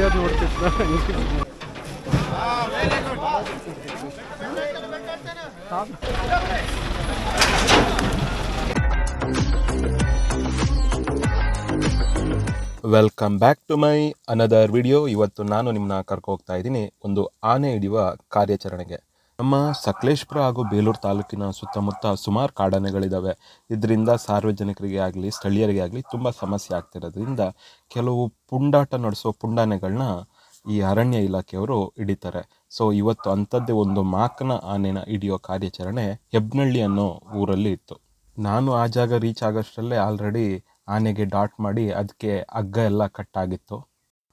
Video ನೋಡ್ತಿದ್ದೆ welcome back to my another video ಇವತ್ತು ನಾನು ನಿಮ್ಮನ್ನ ಕರ್ಕೊ ಹೋಗ್ತಾ ಇದ್ದೀನಿ ಒಂದು ಆನೆ ಹಿಡಿಯುವ ಕಾರ್ಯಾಚರಣೆಗೆ. ನಮ್ಮ ಸಕಲೇಶ್ಪುರ ಹಾಗೂ ಬೇಲೂರು ತಾಲೂಕಿನ ಸುತ್ತಮುತ್ತ ಸುಮಾರು ಕಾಡಾನೆಗಳಿದ್ದಾವೆ ಇದರಿಂದ ಸಾರ್ವಜನಿಕರಿಗೆ ಆಗಲಿ, ಸ್ಥಳೀಯರಿಗೆ ಆಗಲಿ ತುಂಬ ಸಮಸ್ಯೆ ಆಗ್ತಿರೋದ್ರಿಂದ ಕೆಲವು ಪುಂಡಾಟ ನಡೆಸೋ ಪುಂಡಾನೆಗಳನ್ನ ಈ ಅರಣ್ಯ ಇಲಾಖೆಯವರು ಹಿಡಿತಾರೆ. ಸೊ, ಇವತ್ತು ಅಂಥದ್ದೇ ಒಂದು ಮಾಕನ ಆನೆನ ಹಿಡಿಯೋ ಕಾರ್ಯಾಚರಣೆ ಹೆಬ್ನಳ್ಳಿ ಅನ್ನೋ ಊರಲ್ಲಿ ಇತ್ತು. ನಾನು ಆ ಜಾಗ ರೀಚ್ ಆಗೋಷ್ಟರಲ್ಲೇ ಆಲ್ರೆಡಿ ಆನೆಗೆ ಡಾಟ್ ಮಾಡಿ ಅದಕ್ಕೆ ಹಗ್ಗ ಎಲ್ಲ ಕಟ್ಟಾಗಿತ್ತು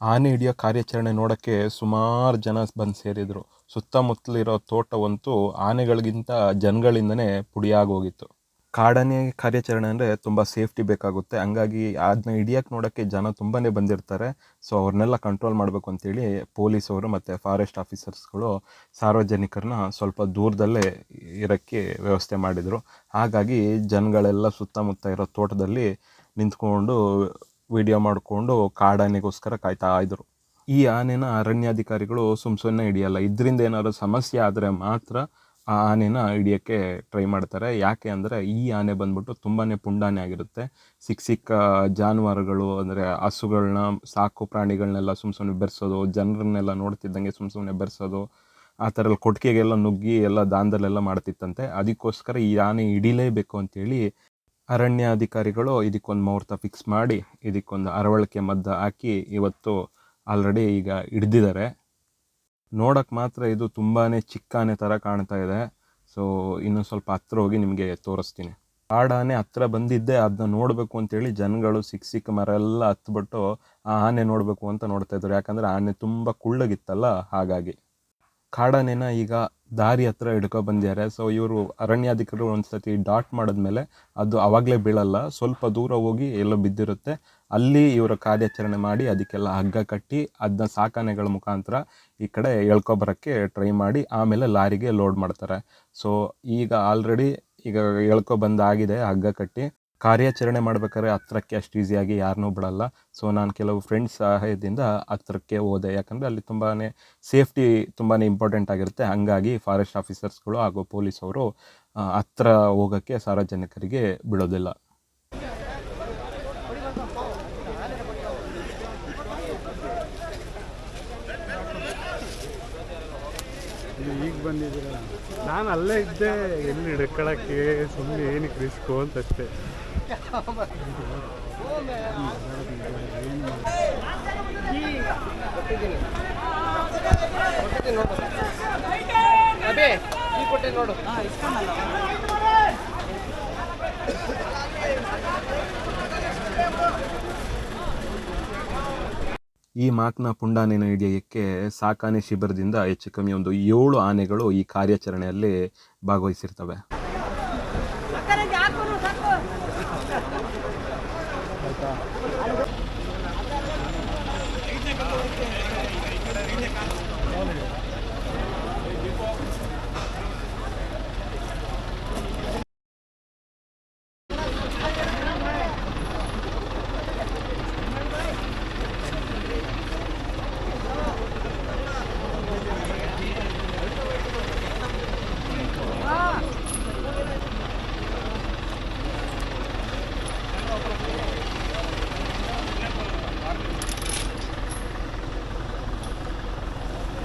ಆನೆ ಹಿಡಿಯೋ ಕಾರ್ಯಾಚರಣೆ ನೋಡೋಕ್ಕೆ ಸುಮಾರು ಜನ ಬಂದು ಸೇರಿದರು. ಸುತ್ತಮುತ್ತಲಿರೋ ತೋಟವಂತೂ ಆನೆಗಳಿಗಿಂತ ಜನಗಳಿಂದನೇ ಪುಡಿಯಾಗಿ ಹೋಗಿತ್ತು. ಕಾಡಾನೆ ಕಾರ್ಯಾಚರಣೆ ಅಂದರೆ ತುಂಬ ಸೇಫ್ಟಿ ಬೇಕಾಗುತ್ತೆ. ಹಂಗಾಗಿ ಅದನ್ನ ಹಿಡಿಯೋಕ್ಕೆ ನೋಡೋಕ್ಕೆ ಜನ ತುಂಬಾ ಬಂದಿರ್ತಾರೆ. ಸೊ ಅವ್ರನ್ನೆಲ್ಲ ಕಂಟ್ರೋಲ್ ಮಾಡಬೇಕು ಅಂತೇಳಿ ಪೊಲೀಸವರು ಮತ್ತು ಫಾರೆಸ್ಟ್ ಆಫೀಸರ್ಸ್ಗಳು ಸಾರ್ವಜನಿಕರನ್ನ ಸ್ವಲ್ಪ ದೂರದಲ್ಲೇ ಇರೋಕ್ಕೆ ವ್ಯವಸ್ಥೆ ಮಾಡಿದರು. ಹಾಗಾಗಿ ಜನಗಳೆಲ್ಲ ಸುತ್ತಮುತ್ತ ಇರೋ ತೋಟದಲ್ಲಿ ನಿಂತ್ಕೊಂಡು ವಿಡಿಯೋ ಮಾಡಿಕೊಂಡು ಕಾಡಾನೆಗೋಸ್ಕರ ಕಾಯ್ತಾ ಇದ್ರು. ಈ ಆನೆನ ಅರಣ್ಯಾಧಿಕಾರಿಗಳು ಸುಮ್ ಸುಮ್ಮನೆ ಹಿಡಿಯಲ್ಲ. ಇದರಿಂದ ಏನಾದರೂ ಸಮಸ್ಯೆ ಆದರೆ ಮಾತ್ರ ಆ ಆನೆನ ಹಿಡಿಯೋಕ್ಕೆ ಟ್ರೈ ಮಾಡ್ತಾರೆ. ಯಾಕೆ ಅಂದರೆ ಈ ಆನೆ ಬಂದ್ಬಿಟ್ಟು ತುಂಬಾ ಪುಂಡಾನೆ ಆಗಿರುತ್ತೆ. ಸಿಕ್ಕ ಸಿಕ್ಕ ಜಾನುವಾರುಗಳು ಅಂದರೆ ಹಸುಗಳನ್ನ ಸಾಕು ಪ್ರಾಣಿಗಳನ್ನೆಲ್ಲ ಸುಮ್ಮ ಸುಮ್ಮನೆ ಬೆರೆಸೋದು, ಜನರನ್ನೆಲ್ಲ ನೋಡ್ತಿದ್ದಂಗೆ ಸುಮ್ಮ ಸುಮ್ಮನೆ ಬೆರೆಸೋದು, ಆ ಥರ ಎಲ್ಲ ಕೊಟ್ಟಿಗೆಗೆಲ್ಲ ನುಗ್ಗಿ ಎಲ್ಲ ದಾನದಲ್ಲೆಲ್ಲ ಮಾಡ್ತಿತ್ತಂತೆ. ಅದಕ್ಕೋಸ್ಕರ ಈ ಆನೆ ಹಿಡಿಲೇಬೇಕು ಅಂತೇಳಿ ಅರಣ್ಯ ಅಧಿಕಾರಿಗಳು ಇದಕ್ಕೊಂದು ಮುಹೂರ್ತ ಫಿಕ್ಸ್ ಮಾಡಿ, ಇದಕ್ಕೊಂದು ಅರವಳಿಕೆ ಮದ್ದು ಹಾಕಿ ಇವತ್ತು ಆಲ್ರೆಡಿ ಈಗ ಹಿಡ್ದಿದ್ದಾರೆ. ನೋಡೋಕ್ಕೆ ಮಾತ್ರ ಇದು ತುಂಬಾ ಚಿಕ್ಕ ಆನೆ ಥರ ಕಾಣ್ತಾ ಇದೆ. ಸೊ ಇನ್ನು ಸ್ವಲ್ಪ ಹತ್ರ ಹೋಗಿ ನಿಮಗೆ ತೋರಿಸ್ತೀನಿ. ಕಾಡಾನೆ ಹತ್ರ ಬಂದಿದ್ದೆ ಅದನ್ನ ನೋಡಬೇಕು ಅಂತೇಳಿ ಜನಗಳು ಸಿಕ್ಕ ಸಿಕ್ಕ ಮರ ಎಲ್ಲ ಹತ್ಬಿಟ್ಟು ಆ ಆನೆ ನೋಡಬೇಕು ಅಂತ ನೋಡ್ತಾ ಇದ್ರು. ಯಾಕಂದರೆ ಆನೆ ತುಂಬ ಕುಳ್ಳಗಿತ್ತಲ್ಲ, ಹಾಗಾಗಿ. ಕಾಡಾನೆನ ಈಗ ದಾರಿ ಹತ್ರ ಹಿಡ್ಕೊ ಬಂದಿದ್ದಾರೆ. ಸೊ ಇವರು ಅರಣ್ಯಾಧಿಕಾರಿಗಳು ಒಂದ್ಸತಿ ಡಾಟ್ ಮಾಡಿದ್ಮೇಲೆ ಅದು ಅವಾಗಲೇ ಬೀಳಲ್ಲ. ಸ್ವಲ್ಪ ದೂರ ಹೋಗಿ ಎಲ್ಲೋ ಬಿದ್ದಿರುತ್ತೆ. ಅಲ್ಲಿ ಇವರು ಕಾರ್ಯಾಚರಣೆ ಮಾಡಿ ಅದಕ್ಕೆಲ್ಲ ಹಗ್ಗ ಕಟ್ಟಿ ಅದನ್ನ ಸಾಕಾನೆಗಳ ಮುಖಾಂತರ ಈ ಕಡೆ ಎಳ್ಕೊಬರೋಕ್ಕೆ ಟ್ರೈ ಮಾಡಿ ಆಮೇಲೆ ಲಾರಿಗೆ ಲೋಡ್ ಮಾಡ್ತಾರೆ. ಸೊ ಈಗ ಆಲ್ರೆಡಿ ಈಗ ಎಳ್ಕೊಬಂದಾಗಿದೆ ಹಗ್ಗ ಕಟ್ಟಿ. ಕಾರ್ಯಾಚರಣೆ ಮಾಡ್ಬೇಕಾದ್ರೆ ಹತ್ರಕ್ಕೆ ಅಷ್ಟು ಈಸಿಯಾಗಿ ಯಾರನ್ನೂ ಬಿಡಲ್ಲ. ಸೊ ನಾನು ಕೆಲವು ಫ್ರೆಂಡ್ಸ್ ಸಹಾಯದಿಂದ ಹತ್ರಕ್ಕೆ ಹೋದೆ. ಯಾಕಂದರೆ ಅಲ್ಲಿ ತುಂಬಾ ಸೇಫ್ಟಿ ತುಂಬಾ ಇಂಪಾರ್ಟೆಂಟ್ ಆಗಿರುತ್ತೆ. ಹಾಗಾಗಿ ಫಾರೆಸ್ಟ್ ಆಫೀಸರ್ಸ್ಗಳು ಹಾಗೂ ಪೊಲೀಸವರು ಹತ್ರ ಹೋಗೋಕ್ಕೆ ಸಾರ್ವಜನಿಕರಿಗೆ ಬಿಡೋದಿಲ್ಲ. ಈಗ ಬಂದಿದ್ದೀರ? ನಾನು ಅಲ್ಲೇ ಇದ್ದೆ. ಎಲ್ಲಿ ಹಿಡ್ಕೊಳಕ್ಕೆ? ಸುಮ್ಮನೆ ಏನಕ್ಕೆ ರಿಸ್ಕು ಅಂತ ಈ ಮಾಕ್ನ ಪುಂಡಾನೆನ ಹಿಡಿಯೋಕ್ಕೆ ಸಾಕಾನೆ ಶಿಬಿರದಿಂದ ಹೆಚ್ಚು ಕಮ್ಮಿ ಒಂದು ಏಳು ಆನೆಗಳು ಈ ಕಾರ್ಯಾಚರಣೆಯಲ್ಲಿ ಭಾಗವಹಿಸಿರ್ತವೆ.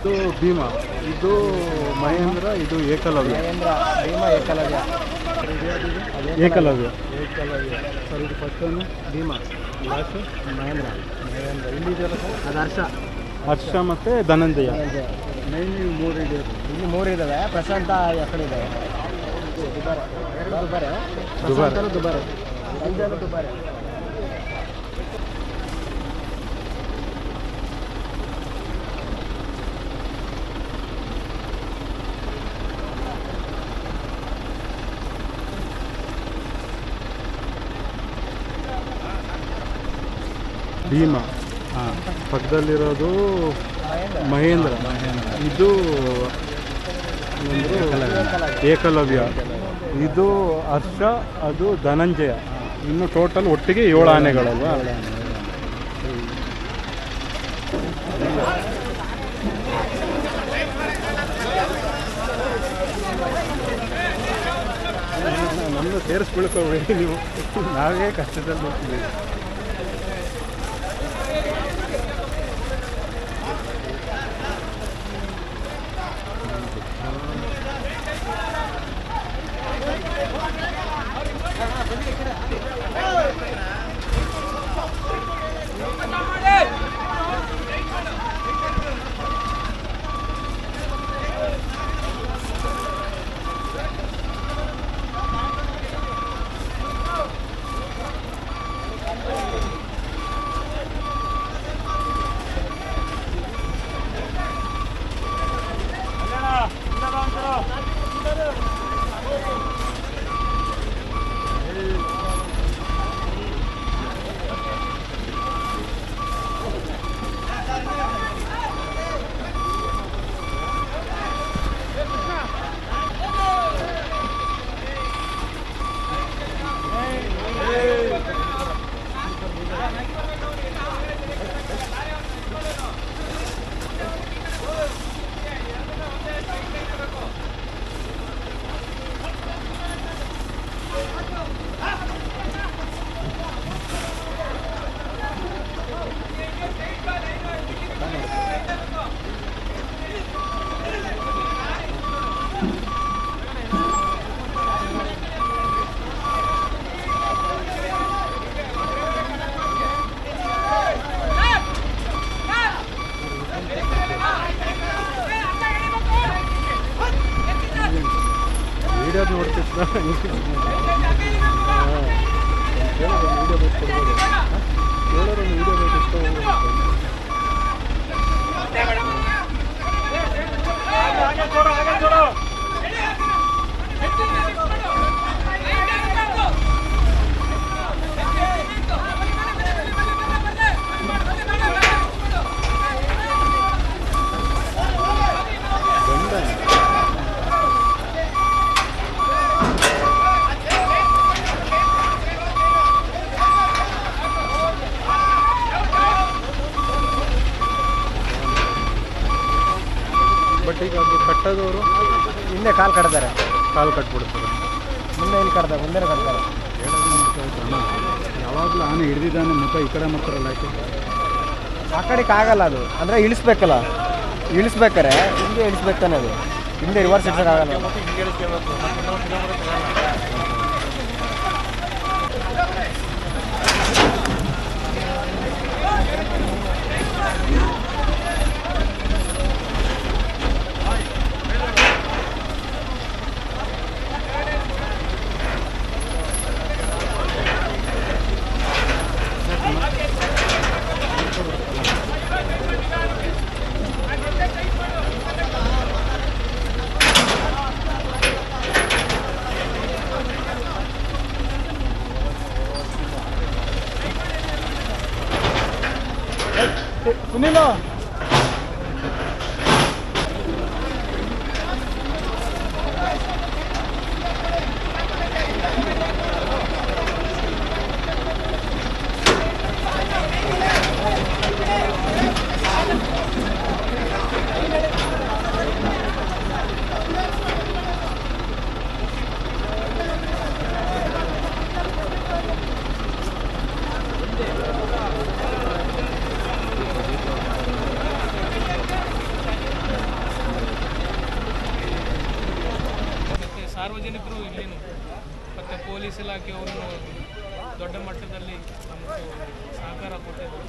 ಇದು ಭೀಮಾ ಇದು ಮಹೇಂದ್ರ ಇದು ಏಕಲವ್ಯ. ಭೀಮ ಏಕಲವ್ಯ. ಏಕಲವ್ಯ. ಏಕಲವ್ಯ. ಸರ್ ಇದು first one Bhima. Last Mahendra. Mahendra. ಇಲ್ಲಿದೆಯಲ್ಲ sir ಅದು ಹರ್ಷ. ಹರ್ಷ ಮತ್ತು ಧನಂಜಯ. ಮೈನ್ ಮೂರು ಇದೆ. ಇಲ್ಲಿ ಮೂರು ಇದ್ದಾವೆ ಪ್ರಶಾಂತ ಎಕಡೆ ಕಡೆ ಇದ್ದಾವೆ ದುಬಾರೆ. ದುಬಾರೆ. ದುಬಾರೆ ದುಬಾರೆ. ಭೀಮಾ. ಹಾಂ ಪಕ್ಕದಲ್ಲಿರೋದು ಮಹೇಂದ್ರ. ಇದು ಏಕಲವ್ಯ. ಇದು ಹರ್ಷ, ಅದು ಧನಂಜಯ. ಇನ್ನು ಟೋಟಲ್ ಒಟ್ಟಿಗೆ ಏಳು ಆನೆಗಳಲ್ವಾ? ನಮ್ಮನ್ನು ಸೇರಿಸ್ಬಿಡ್ಕೋಬೇಡಿ ನೀವು. ನಾವೇ ಕಷ್ಟದಲ್ಲಿ ಹೋಗ್ತೀವಿ. ನೋಡ್ತಿದ್ದ ವಿಡಿಯೋ ಬಿಟ್ಕೊಡ್ಬೋದು ಕೇಳೋರು ವಿಡಿಯೋ ಬೇಕು ಬಟ್ ಈಗ ಅದು ಕಟ್ಟೋದವರು ಹಿಂದೆ ಕಾಲು ಕಟ್ತಾರೆ. ಕಾಲು ಕಟ್ಬಿಡ್ತಾರೆ. ಮುಂದೆ ಇಲ್ಲಿ ಕಟ್ತಾರೆ ಮುಂದೆ ಕಟ್ತಾರೆ. ಯಾವಾಗಲೂ ಆನೆ ಹಿಡಿದಿದ್ದಾನೆ ಮುಖ ಈ ಕಡೆ ಮಾಡ್ತಾರಲ್ಲ ಯಾಕೆ ಆ ಕಡೆಗೆ ಆಗಲ್ಲ ಅದು. ಅಂದರೆ ಇಳಿಸ್ಬೇಕಲ್ಲ. ಇಳಿಸ್ಬೇಕಾರೆ ಹಿಂದೆ ಇಳಿಸ್ಬೇಕಾನೆ ಅದು. ಹಿಂದೆ ರಿವರ್ಸ್ ಇಡ್ಸೋಕ್ಕಾಗಲ್ಲ ಸುನೀಲ ಮತ್ತು ಸಾರ್ವಜನಿಕರು ಇಲ್ಲೇನು? ಮತ್ತು ಪೊಲೀಸ್ ಇಲಾಖೆಯವರು ದೊಡ್ಡ ಮಟ್ಟದಲ್ಲಿ ನಮಗೂ ಸಹಕಾರ ಕೊಟ್ಟಿದ್ದರು.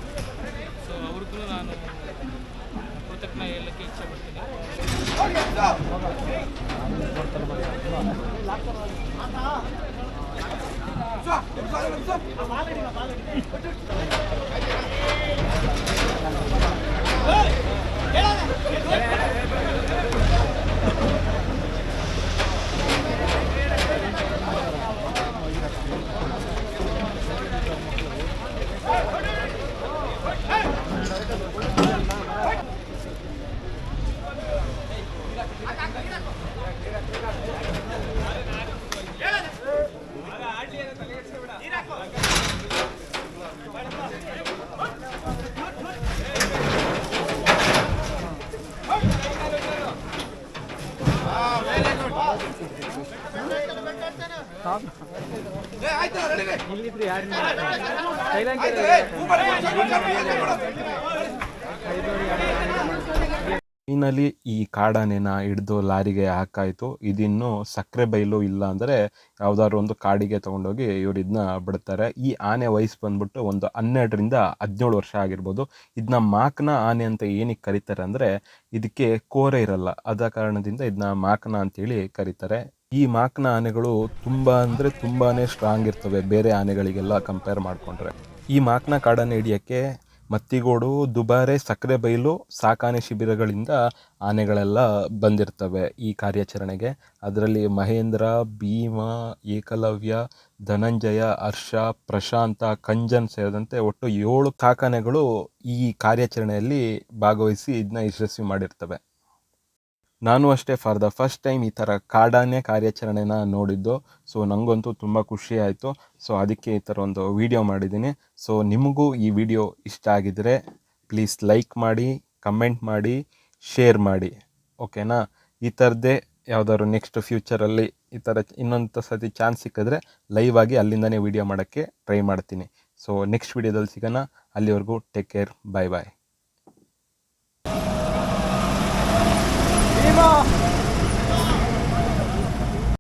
ಸೊ ಅವ್ರಿಗೂ ನಾನು ಕೃತಜ್ಞ ಹೇಳಕ್ಕೆ ಇಚ್ಛೆ ಪಡ್ತೀನಿ. ಫೈನಲಿ ಈ ಕಾಡಾನೆನ ಹಿಡಿದು ಲಾರಿಗೆ ಹಾಕಾಯಿತು. ಇದಿನ್ನು ಸಕ್ಕರೆ ಬೈಲು ಇಲ್ಲ ಅಂದರೆ ಯಾವ್ದಾದ್ರು ಒಂದು ಕಾಡಿಗೆ ತೊಗೊಂಡೋಗಿ ಇವ್ರು ಇದನ್ನ ಬಿಡ್ತಾರೆ. ಈ ಆನೆ ವಯಸ್ಸು ಬಂದ್ಬಿಟ್ಟು ಒಂದು ಹನ್ನೆರಡರಿಂದ ಹದಿನೇಳು ವರ್ಷ ಆಗಿರ್ಬೋದು. ಇದನ್ನ ಮಾಕನ ಆನೆ ಅಂತ ಏನಕ್ಕೆ ಕರೀತಾರೆ ಅಂದರೆ ಇದಕ್ಕೆ ಕೋರೆ ಇರಲ್ಲ. ಆದ ಕಾರಣದಿಂದ ಇದನ್ನ ಮಾಕನ ಅಂತೇಳಿ ಕರೀತಾರೆ. ಈ ಮಾಕ್ನ ಆನೆಗಳು ತುಂಬ ಅಂದರೆ ತುಂಬಾ ಸ್ಟ್ರಾಂಗ್ ಇರ್ತವೆ. ಬೇರೆ ಆನೆಗಳಿಗೆಲ್ಲ ಕಂಪೇರ್ ಮಾಡಿಕೊಂಡ್ರೆ. ಈ ಮಾಕ್ನ ಕಾಡನ್ನು ಹಿಡಿಯೋಕ್ಕೆ ಮತ್ತಿಗೋಡು ದುಬಾರೆ ಸಕ್ಕರೆ ಬೈಲು ಸಾಕಾನೆ ಶಿಬಿರಗಳಿಂದ ಆನೆಗಳೆಲ್ಲ ಬಂದಿರ್ತವೆ ಈ ಕಾರ್ಯಾಚರಣೆಗೆ. ಅದರಲ್ಲಿ ಮಹೇಂದ್ರ, ಭೀಮ, ಏಕಲವ್ಯ, ಧನಂಜಯ, ಹರ್ಷ, ಪ್ರಶಾಂತ, ಕಂಜನ್ ಸೇರಿದಂತೆ ಒಟ್ಟು ಏಳು ಕಾಕಾನೆಗಳು ಈ ಕಾರ್ಯಾಚರಣೆಯಲ್ಲಿ ಭಾಗವಹಿಸಿ ಇದನ್ನ ಯಶಸ್ವಿ ಮಾಡಿರ್ತವೆ. ನಾನು ಅಷ್ಟೇ ಫಾರ್ ದ ಫಸ್ಟ್ ಟೈಮ್ ಈ ಥರ ಕಾಡಾನೆ ಕಾರ್ಯಾಚರಣೆನ ನೋಡಿದ್ದು. ಸೊ ನನಗಂತೂ ತುಂಬ ಖುಷಿ ಆಯಿತು. ಸೊ ಅದಕ್ಕೆ ಈ ಥರ ಒಂದು ವಿಡಿಯೋ ಮಾಡಿದ್ದೀನಿ. ಸೊ ನಿಮಗೂ ಈ ವಿಡಿಯೋ ಇಷ್ಟ ಆಗಿದ್ದರೆ ಪ್ಲೀಸ್ ಲೈಕ್ ಮಾಡಿ ಕಮೆಂಟ್ ಮಾಡಿ ಶೇರ್ ಮಾಡಿ. ಓಕೆನಾ ಈ ಥರದ್ದೇ ಯಾವುದಾದ್ರು ನೆಕ್ಸ್ಟ್ ಫ್ಯೂಚರಲ್ಲಿ ಈ ಥರ ಇನ್ನೊಂದು ಸತಿ ಚಾನ್ಸ್ ಸಿಕ್ಕಿದ್ರೆ ಲೈವ್ ಆಗಿ ಅಲ್ಲಿಂದನೇ ವಿಡಿಯೋ ಮಾಡೋಕ್ಕೆ ಟ್ರೈ ಮಾಡ್ತೀನಿ. ಸೊ ನೆಕ್ಸ್ಟ್ ವಿಡಿಯೋದಲ್ಲಿ ಸಿಗೋಣ. ಅಲ್ಲಿವರೆಗೂ ಟೇಕ್ ಕೇರ್ ಬಾಯ್ ಬಾಯ್ ば